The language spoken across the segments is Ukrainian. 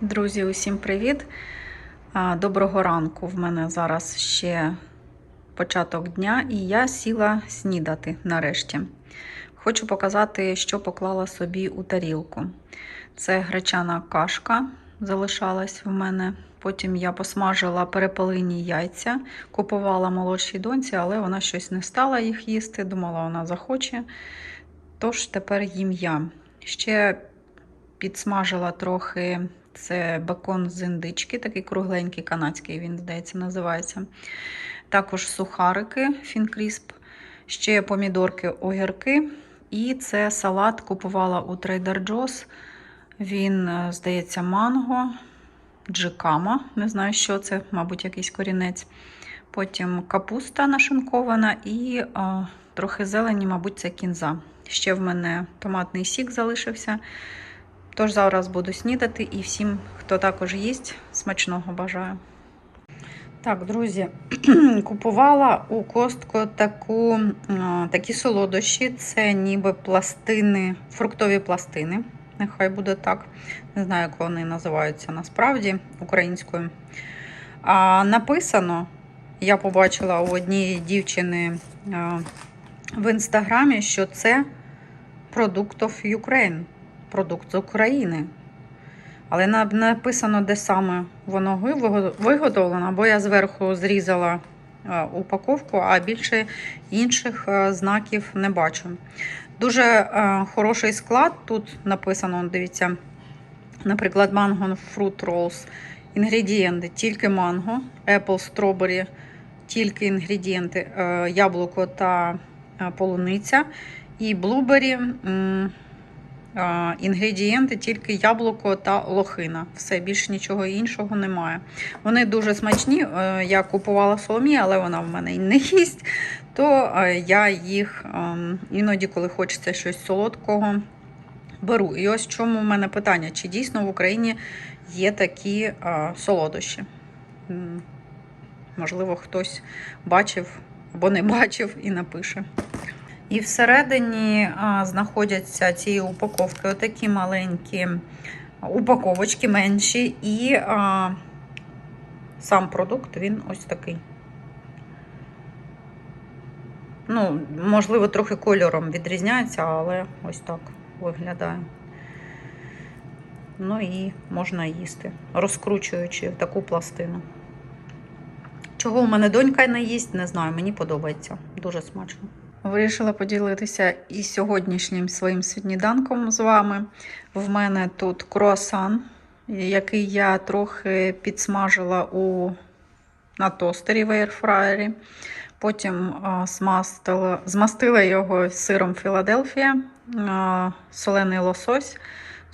Друзі, усім привіт! Доброго ранку. В мене зараз ще початок дня, і я сіла снідати нарешті. Хочу показати, що поклала собі у тарілку. Це гречана кашка залишалась в мене. Потім я посмажила перепелині яйця, купувала молодшій доньці, але вона щось не стала їх їсти. Думала, вона захоче. Тож тепер їм я. Ще підсмажила трохи це бекон з індички, такий кругленький канадський, він, здається, називається. Також сухарики фінкрісп, ще помідорки, огірки. І це салат купувала у Trader Joe's. Він, е, здається, манго, джикама. Не знаю, що це, мабуть, якийсь корінець. Потім капуста нашинкована і а, трохи зелені, мабуть, це кінза. Ще в мене томатний сік залишився. Тож зараз буду снідати і всім, хто також їсть, смачного бажаю. Так, друзі, купувала у костку таку, такі солодощі. Це ніби пластини, фруктові пластини. Нехай буде так. Не знаю, як вони називаються насправді українською. А написано, я побачила у однієї дівчини в інстаграмі, що це продукт of Ukraine продукт з України. Але написано, де саме воно виготовлено, бо я зверху зрізала е, упаковку, а більше інших е, знаків не бачу. Дуже е, хороший склад. Тут написано, дивіться, наприклад, манго Fruit Rolls. Інгредієнти тільки манго, Apple Strawberry, тільки інгредієнти, яблуко та полуниця. І блубері. Інгредієнти тільки яблуко та лохина. Все, більше нічого іншого немає. Вони дуже смачні. Е, Я купувала соломі, але вона в мене не їсть. То е, я їх ем, іноді, коли хочеться щось солодкого, беру. І ось чому в мене питання: чи дійсно в Україні є такі е, солодощі? Можливо, хтось бачив або не бачив і напише. І всередині знаходяться ці упаковки, отакі маленькі упаковочки менші, і а, сам продукт він ось такий. Ну, можливо, трохи кольором відрізняється, але ось так виглядає. Ну і можна їсти, розкручуючи таку пластину. Чого у мене донька не їсть, не знаю, мені подобається. Дуже смачно. Вирішила поділитися і сьогоднішнім своїм сніданком з вами. В мене тут круасан, який я трохи підсмажила у, на тостері в аірфраєрі. Потім а, змастила, змастила його сиром Філадельфія, а, солений лосось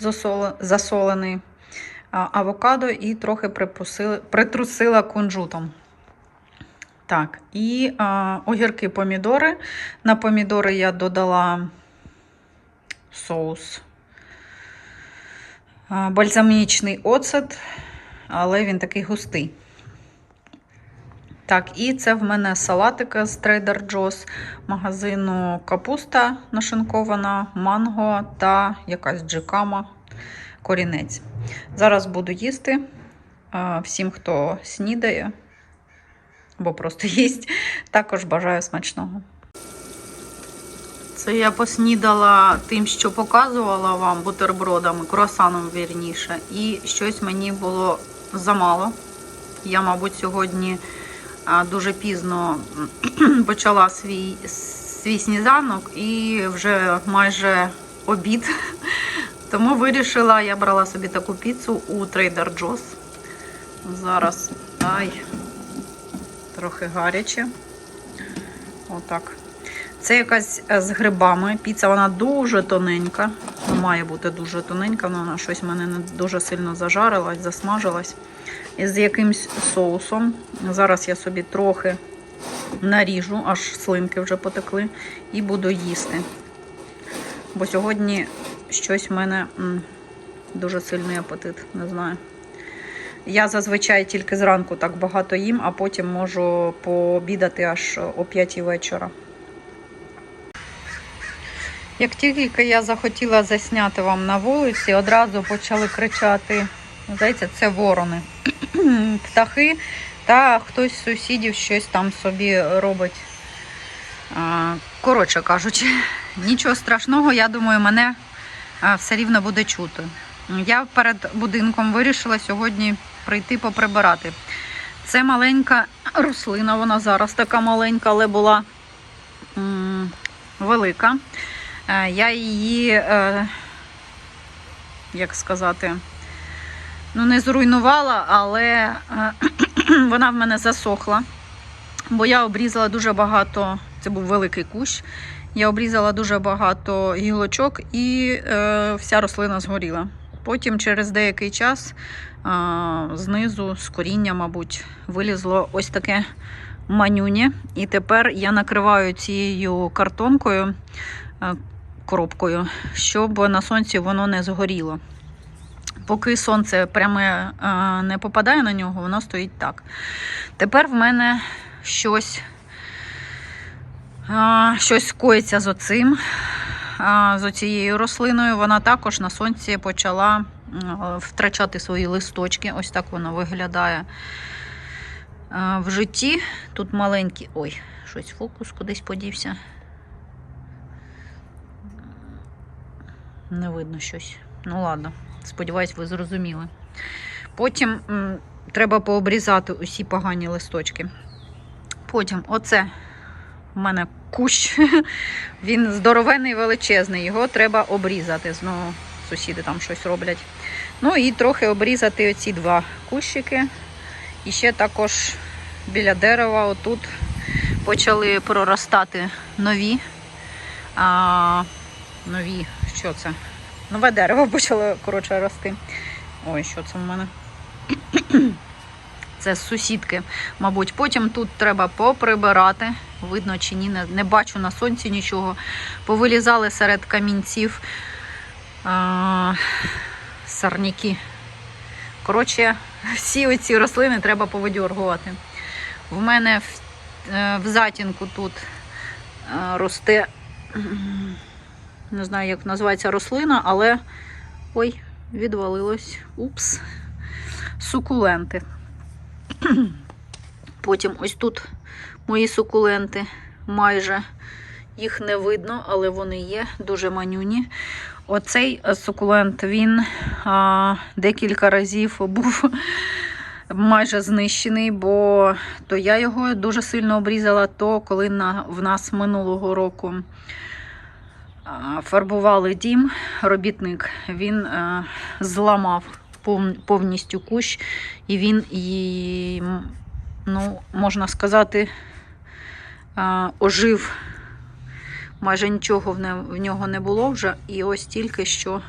засоле- засолений, а, авокадо і трохи притрусила кунжутом. Так, і а, огірки помідори. На помідори я додала соус. А, бальзамічний оцет, але він такий густий. Так, і це в мене салатика з Trader Joe's магазину капуста нашинкована, манго та якась джикама, корінець. Зараз буду їсти. Всім, хто снідає або просто їсть, також бажаю смачного. Це я поснідала тим, що показувала вам бутербродами, круасаном вірніше, і щось мені було замало. Я, мабуть, сьогодні дуже пізно почала свій, свій сніданок і вже майже обід. Тому вирішила, я брала собі таку піцу у Trader Joe's. Зараз. Ай, трохи гаряче. Отак. Це якась е, з грибами. Піца вона дуже тоненька. Ну, має бути дуже тоненька, але вона щось в мене не дуже сильно зажарилась, засмажилась. І з якимсь соусом. Зараз я собі трохи наріжу, аж слинки вже потекли, і буду їсти. Бо сьогодні щось в мене дуже сильний апетит, не знаю. Я зазвичай тільки зранку так багато їм, а потім можу пообідати аж о 5 вечора. Як тільки я захотіла засняти вам на вулиці, одразу почали кричати Здається, це ворони. Птахи та хтось з сусідів щось там собі робить. Коротше кажучи, нічого страшного, я думаю, мене все рівно буде чути. Я перед будинком вирішила сьогодні прийти поприбирати. Це маленька рослина, вона зараз така маленька, але була м, велика. Е, Я її, е, як сказати, ну не зруйнувала, але е, вона в мене засохла. Бо я обрізала дуже багато, це був великий кущ. Я обрізала дуже багато гілочок і е, вся рослина згоріла. Потім через деякий час знизу з коріння, мабуть, вилізло ось таке манюнє. І тепер я накриваю цією картонкою, коробкою, щоб на сонці воно не згоріло. Поки сонце пряме не попадає на нього, воно стоїть так. Тепер в мене щось, щось коїться з оцим, з оцією рослиною. Вона також на сонці почала втрачати свої листочки. Ось так воно виглядає в житті. Тут маленький. Ой, щось фокус кудись подівся. Не видно щось. Ну ладно, сподіваюсь, ви зрозуміли. Потім треба пообрізати усі погані листочки. Потім оце в мене кущ. Він здоровенний, величезний. Його треба обрізати. Знову сусіди там щось роблять. Ну і трохи обрізати оці два кущики. І ще також біля дерева отут почали проростати нові. А, нові, що це? Нове дерево почало коротше рости. Ой, що це в мене? Це сусідки, мабуть. Потім тут треба поприбирати. Видно чи ні, не, не бачу на сонці нічого. Повилізали серед камінців а, сарніки. Коротше, всі оці рослини треба повидьоргувати. В мене в, е, в затінку тут е, росте, не знаю, як називається рослина, але ой, відвалилось. Упс. Сукуленти. Потім ось тут мої сукуленти майже їх не видно, але вони є дуже манюні. Оцей е, сукулент він а, декілька разів був майже знищений, бо то я його дуже сильно обрізала, то коли на, в нас минулого року а, фарбували дім, робітник, він а, зламав пов- повністю кущ, і він і, ну, можна сказати, ожив. Майже нічого в нього не було вже, і ось тільки що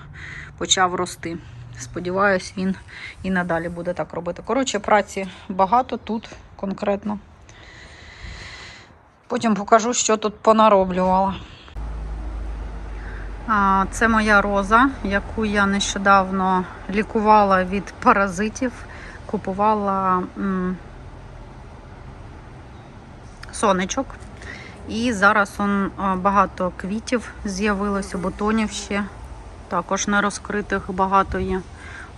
почав рости. Сподіваюсь, він і надалі буде так робити. Коротше, праці багато тут конкретно. Потім покажу, що тут понароблювала. Це моя роза, яку я нещодавно лікувала від паразитів. Купувала сонечок. І зараз он, багато квітів з'явилося, бутонів ще. Також не розкритих багато є.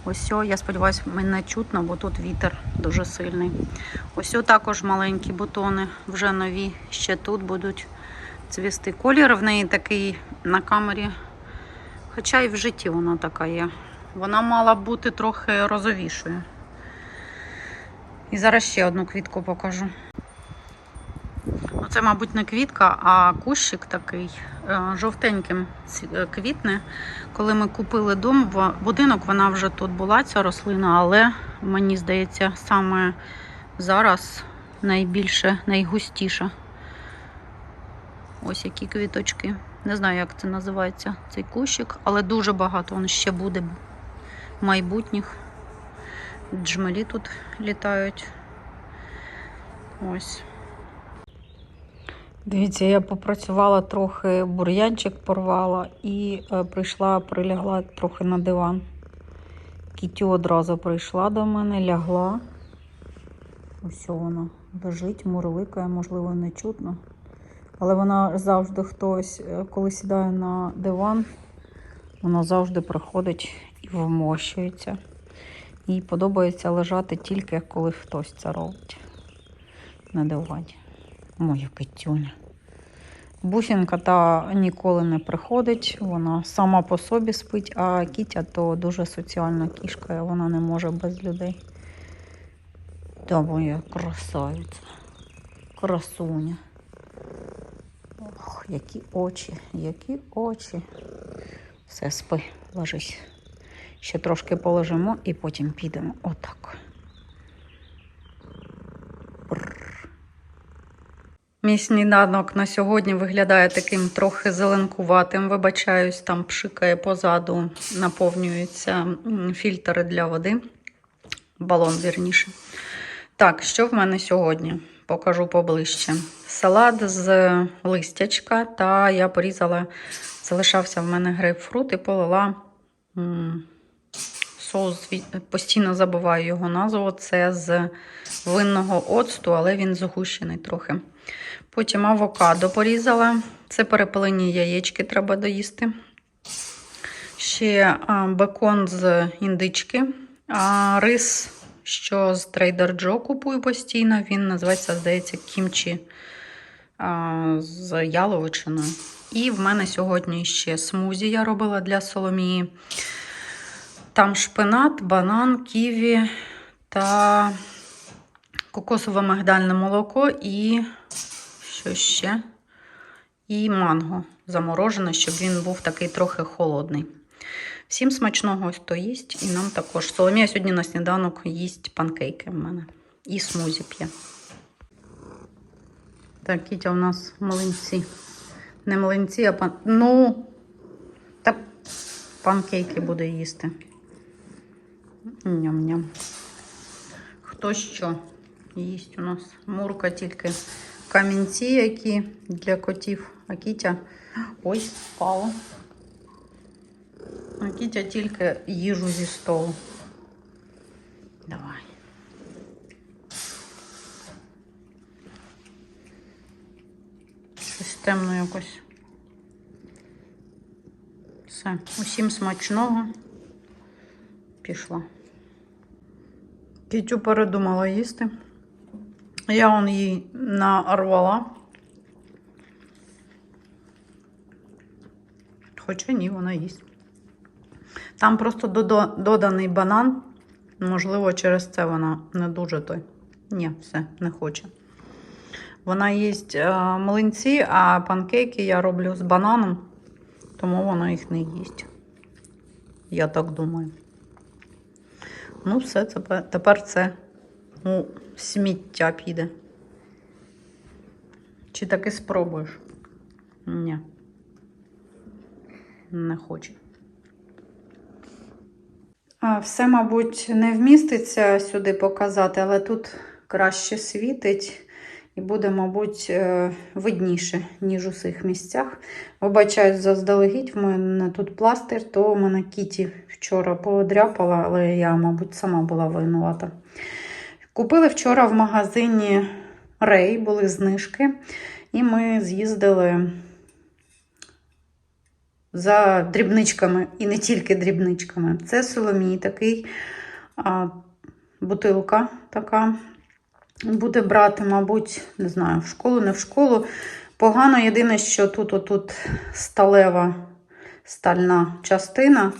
Ось, о, я сподіваюся, мене чутно, бо тут вітер дуже сильний. Ось також маленькі бутони, вже нові, ще тут будуть цвісти. Колір в неї такий на камері. Хоча і в житті вона така є. Вона мала бути трохи розовішою. І зараз ще одну квітку покажу. Оце, мабуть, не квітка, а кущик такий е, жовтеньким е, квітне. Коли ми купили дом, в- будинок, вона вже тут була, ця рослина, але мені здається, саме зараз найбільше, найгустіша. Ось які квіточки. Не знаю, як це називається, цей кущик, але дуже багато він ще буде майбутніх. Джмелі тут літають. Ось. Дивіться, я попрацювала трохи, бур'янчик порвала і е, прийшла, прилягла трохи на диван. Кітю одразу прийшла до мене, лягла. Ось вона лежить, мурликає, можливо, не чутно. Але вона завжди хтось, е, коли сідає на диван, вона завжди приходить і вмощується. І подобається лежати тільки коли хтось це робить. На дивані. Моя китюня. Бусінка та ніколи не приходить, вона сама по собі спить, а кітя то дуже соціальна кішка, вона не може без людей. Та моя красавиця, красуня. Ох, які очі, які очі. Все, спи, ложись. Ще трошки полежимо і потім підемо. Отак. Мій сніданок на сьогодні виглядає таким трохи зеленкуватим. Вибачаюсь, там пшикає позаду, наповнюються фільтри для води. Балон, вірніше. Так, що в мене сьогодні? Покажу поближче. Салат з листячка, та я порізала, залишався в мене грейпфрут і полила соус, постійно забуваю його назву. Це з винного оцту, але він згущений трохи. Потім авокадо порізала. Це перепелені яєчки треба доїсти. Ще бекон з індички. А рис, що з Trader Joe купую постійно, він називається, здається, кімчі а, з яловичиною. І в мене сьогодні ще смузі я робила для Соломії. Там шпинат, банан, ківі та кокосове мигдальне молоко і що ще? І манго заморожене, щоб він був такий трохи холодний. Всім смачного ось то їсть, і нам також. Соломія сьогодні на сніданок їсть панкейки в мене. І смузі п'є. Так, Кітя у нас млинці. Не млинці, а пан. Ну, та панкейки буде їсти. Ням-ням. Хто що їсть у нас? Мурка тільки камінці, які для котів. А Кітя. Ой, впало. А Кітя тільки їжу зі столу. Давай. Щось темно якось. Все. Усім смачного. Пішла. Кітю передумала їсти. Я он їй нарвала. Хоча ні, вона їсть. Там просто доданий банан. Можливо, через це вона не дуже той. Ні, все, не хоче. Вона їсть е, млинці, а панкейки я роблю з бананом, тому вона їх не їсть. Я так думаю. Ну, все, тепер це у сміття піде. Чи таки спробуєш? Ні. Не хоче. Все, мабуть, не вміститься сюди показати, але тут краще світить і буде, мабуть, е, видніше, ніж у цих місцях. Вибачаюсь заздалегідь, в мене тут пластир, то у мене Кіті вчора подряпала, але я, мабуть, сама була винувата. Купили вчора в магазині Рей, були знижки, і ми з'їздили за дрібничками, і не тільки дрібничками. Це Соломій такий а, бутилка така. Буде брати, мабуть, не знаю, в школу, не в школу. Погано єдине, що тут отут сталева стальна частина,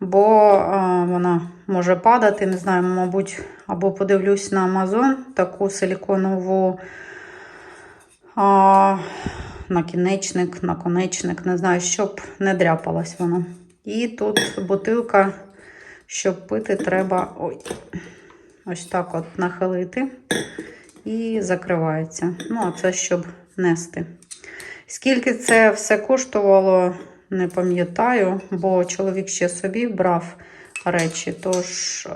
бо а, вона може падати. Не знаю, мабуть, або подивлюсь на Amazon таку силіконову а, накінечник, наконечник, не знаю, щоб не дряпалась вона. І тут бутилка, щоб пити, треба ой, ось так от нахилити і закривається. Ну, а це щоб нести. Скільки це все коштувало, не пам'ятаю, бо чоловік ще собі брав речі, тож е,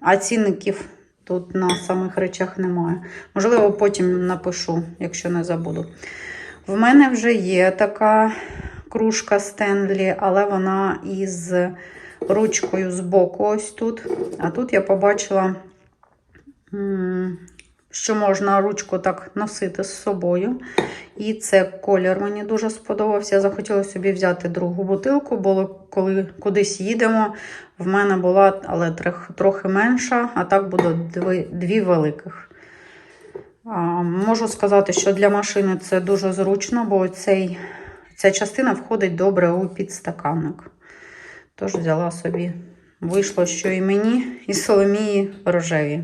а цінників тут на самих речах немає. Можливо, потім напишу, якщо не забуду. В мене вже є така кружка Стенлі, але вона із ручкою з боку ось тут. А тут я побачила що можна ручку так носити з собою. І це колір мені дуже сподобався. Я захотіла собі взяти другу бутилку, бо коли кудись їдемо, в мене була, але трохи менша, а так буде дві, великих. Можу сказати, що для машини це дуже зручно, бо цей, ця частина входить добре у підстаканник. Тож взяла собі. Вийшло, що і мені, і Соломії рожеві.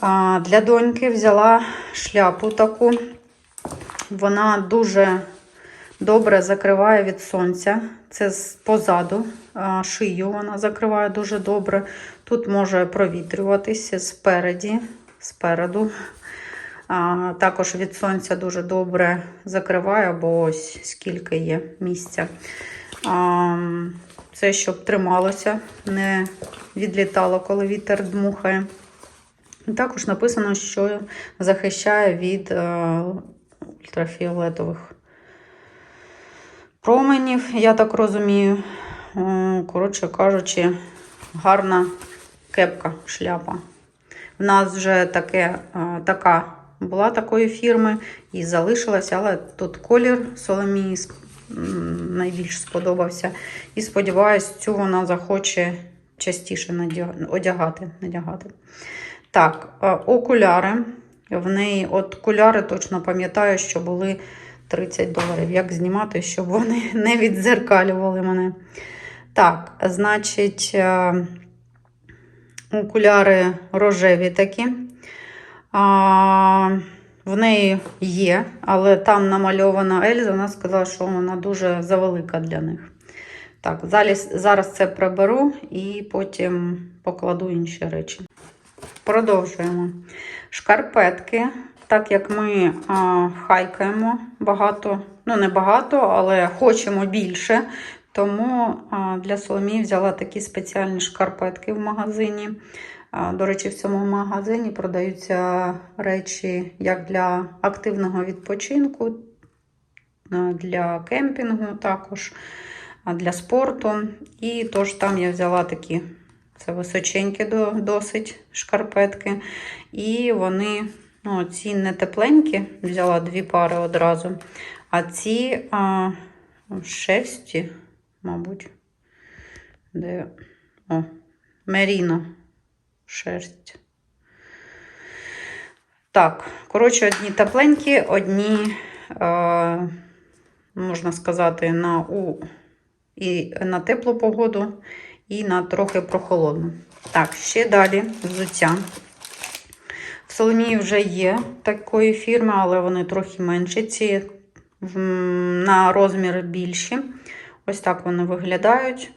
А, для доньки взяла шляпу таку. Вона дуже добре закриває від сонця. Це позаду шию вона закриває дуже добре. Тут може провітрюватися спереді, спереду. А, також від сонця дуже добре закриває, бо ось скільки є місця. А, це щоб трималося, не відлітало, коли вітер дмухає. Також написано, що захищає від е, ультрафіолетових променів, я так розумію. Коротше кажучи, гарна кепка, шляпа. В нас вже таке, така була такої фірми і залишилася, але тут колір Соломії найбільш сподобався. І сподіваюсь, цю вона захоче частіше одягати. надягати. Так, окуляри. В неї от окуляри точно пам'ятаю, що були 30 доларів. Як знімати, щоб вони не відзеркалювали мене. Так, значить, е, окуляри рожеві такі. А, в неї є, але там намальована Ельза. Вона сказала, що вона дуже завелика для них. Так, зараз, це приберу і потім покладу інші речі. Продовжуємо. Шкарпетки. Так як ми а, хайкаємо багато, ну не багато, але хочемо більше. Тому для Соломії взяла такі спеціальні шкарпетки в магазині. До речі, в цьому магазині продаються речі як для активного відпочинку, для кемпінгу також, для спорту. І тож там я взяла такі це височенькі досить шкарпетки. І вони, ну, ці не тепленькі, взяла дві пари одразу. А ці а, шерсті, мабуть. Де? О, меріно шерсть. Так, коротше, одні тепленькі, одні, е, можна сказати, на, у, і на теплу погоду, і на трохи прохолодну. Так, ще далі взуття. В Соломії вже є такої фірми, але вони трохи менші. Ці на розмір більші. Ось так вони виглядають.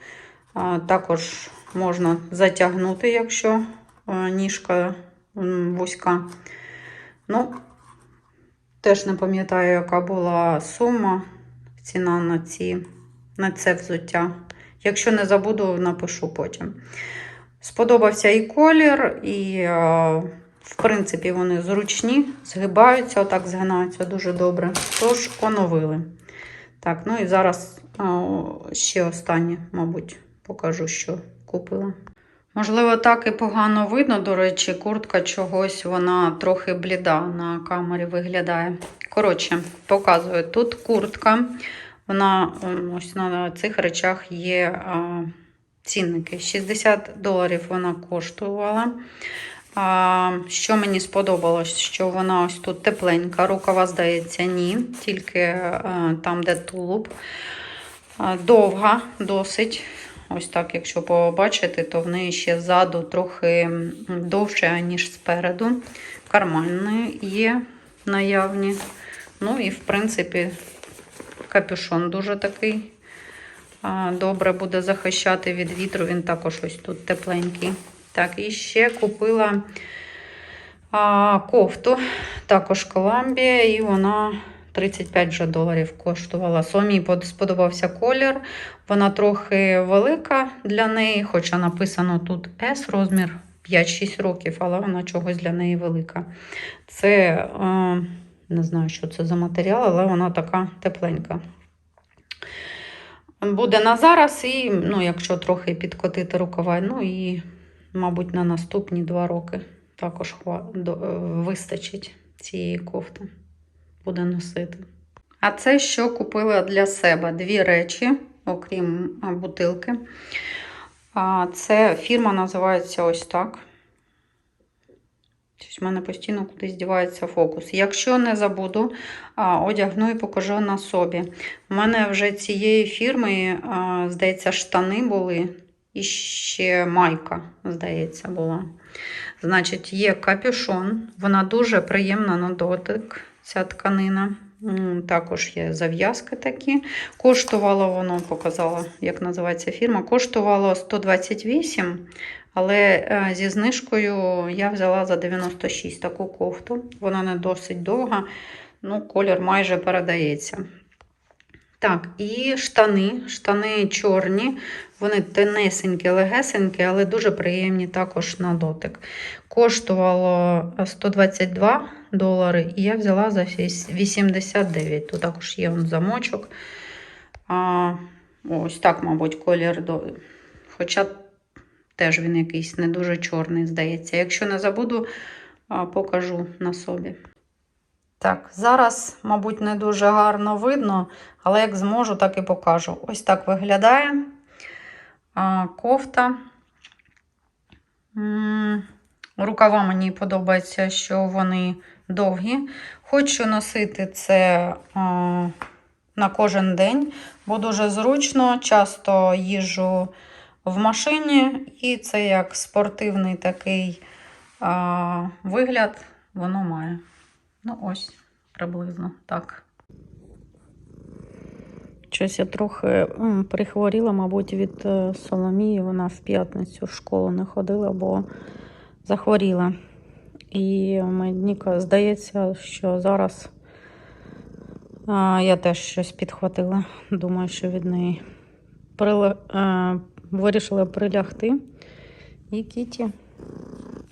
Також можна затягнути, якщо ніжка вузька. Ну, теж не пам'ятаю, яка була сума, ціна на, ці, на це взуття. Якщо не забуду, напишу потім. Сподобався і колір, і, в принципі, вони зручні, згибаються, отак згинаються дуже добре. Тож оновили. Так, ну і зараз е, ще останнє, мабуть, покажу, що купила. Можливо, так і погано видно, до речі, куртка чогось, вона трохи бліда на камері виглядає. Коротше, показую. Тут куртка. Вона ось на цих речах є а, цінники. 60 доларів вона коштувала. А, що мені сподобалось, що вона ось тут тепленька. Рукава, здається, ні, тільки а, там, де тулуб. Довга, досить. Ось так, якщо побачити, то в неї ще ззаду трохи довше, ніж спереду. Кармани є наявні. Ну і, в принципі, капюшон дуже такий. Добре буде захищати від вітру. Він також ось тут тепленький. Так, і ще купила а, кофту, також Коламбія, і вона 35 вже доларів коштувала. Сомі сподобався колір. Вона трохи велика для неї, хоча написано тут S розмір 5-6 років, але вона чогось для неї велика. Це е, не знаю, що це за матеріал, але вона така тепленька. Буде на зараз, і ну, якщо трохи підкотити рукава, ну і, мабуть, на наступні два роки також е, вистачить цієї кофти. Буде носити. А це що купила для себе? Дві речі, окрім бутилки. Це фірма називається ось так. Щось в мене постійно кудись дівається фокус. Якщо не забуду, одягну і покажу на собі. У мене вже цієї фірми, здається, штани були. І ще майка, здається, була. Значить, є капюшон. Вона дуже приємна на дотик, ця тканина. Також є зав'язки такі. Коштувало воно, показала, як називається фірма. Коштувало 128, але е, зі знижкою я взяла за 96 таку кофту. Вона не досить довга, ну, колір майже передається. Так, і штани. Штани чорні, вони тенесенькі, легесенькі, але дуже приємні також на дотик. Коштувало 122 долари, і я взяла за 89. Тут також є он замочок. А, ось так, мабуть, колір. До... Хоча теж він якийсь не дуже чорний, здається. Якщо не забуду, покажу на собі. Так, зараз, мабуть, не дуже гарно видно, але як зможу, так і покажу. Ось так виглядає кофта. Рукава мені подобається, що вони довгі. Хочу носити це на кожен день, бо дуже зручно, часто їжджу в машині, і це як спортивний такий вигляд воно має. Ну, ось, приблизно так. Щось я трохи прихворіла, мабуть, від е, Соломії. Вона в п'ятницю в школу не ходила, бо захворіла. І мені здається, що зараз а, я теж щось підхватила. Думаю, що від неї Приле... е, вирішила прилягти. І Кіті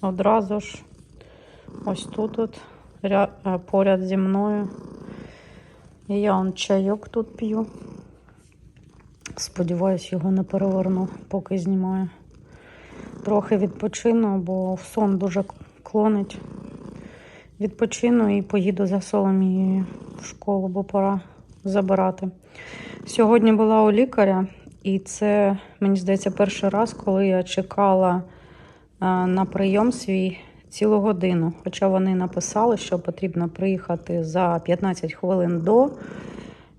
одразу ж ось тут от, ря... поряд зі мною. І я он чайок тут п'ю. Сподіваюсь, його не переверну, поки знімаю. Трохи відпочину, бо в сон дуже клонить. Відпочину і поїду за Соломією в школу, бо пора забирати. Сьогодні була у лікаря, і це, мені здається, перший раз, коли я чекала е, на прийом свій цілу годину. Хоча вони написали, що потрібно приїхати за 15 хвилин до.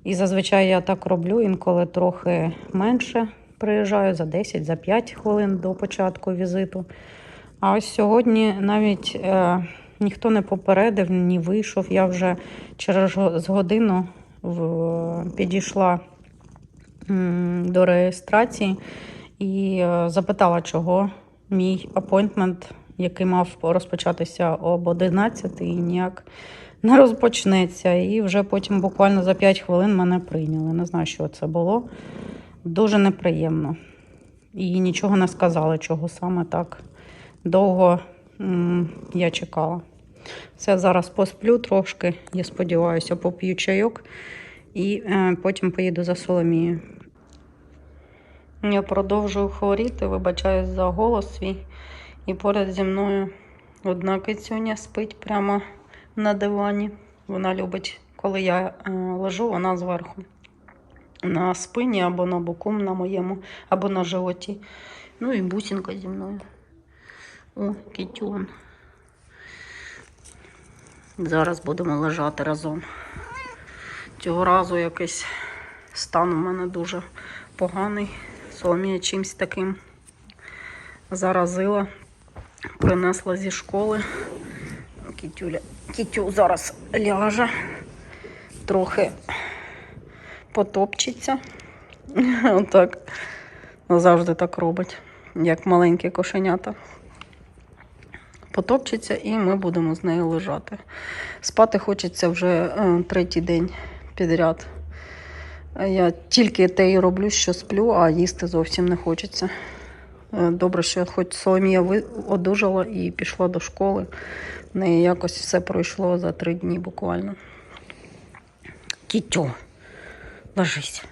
І зазвичай я так роблю, інколи трохи менше приїжджаю за 10, за 5 хвилин до початку візиту. А ось сьогодні навіть е, ніхто не попередив, ні вийшов. Я вже через годину в, підійшла м, до реєстрації і е, запитала, чого мій апойнтмент, який мав розпочатися об 11, і ніяк не розпочнеться. І вже потім буквально за 5 хвилин мене прийняли. Не знаю, що це було. Дуже неприємно. І нічого не сказали, чого саме так довго я чекала. Все, зараз посплю трошки, я сподіваюся, поп'ю чайок і е, потім поїду за Соломією. Я продовжую хворіти, вибачаюсь за голос свій. І поряд зі мною одна кицюня спить прямо на дивані. Вона любить, коли я е, лежу, вона зверху. На спині або на боку на моєму, або на животі. Ну і бусинка зі мною. О, кітюн. Зараз будемо лежати разом. Цього разу якийсь стан у мене дуже поганий. Соломія чимсь таким заразила, принесла зі школи. Кітюля, кітю зараз ляже, трохи потопчеться. Отак. Завжди так робить, як маленькі кошенята. Потопчеться і ми будемо з нею лежати. Спати хочеться вже е, третій день підряд. Я тільки те і роблю, що сплю, а їсти зовсім не хочеться. Е, Добре, що хоч Соломія одужала і пішла до школи. В неї якось все пройшло за три дні буквально. Кітю, ложись.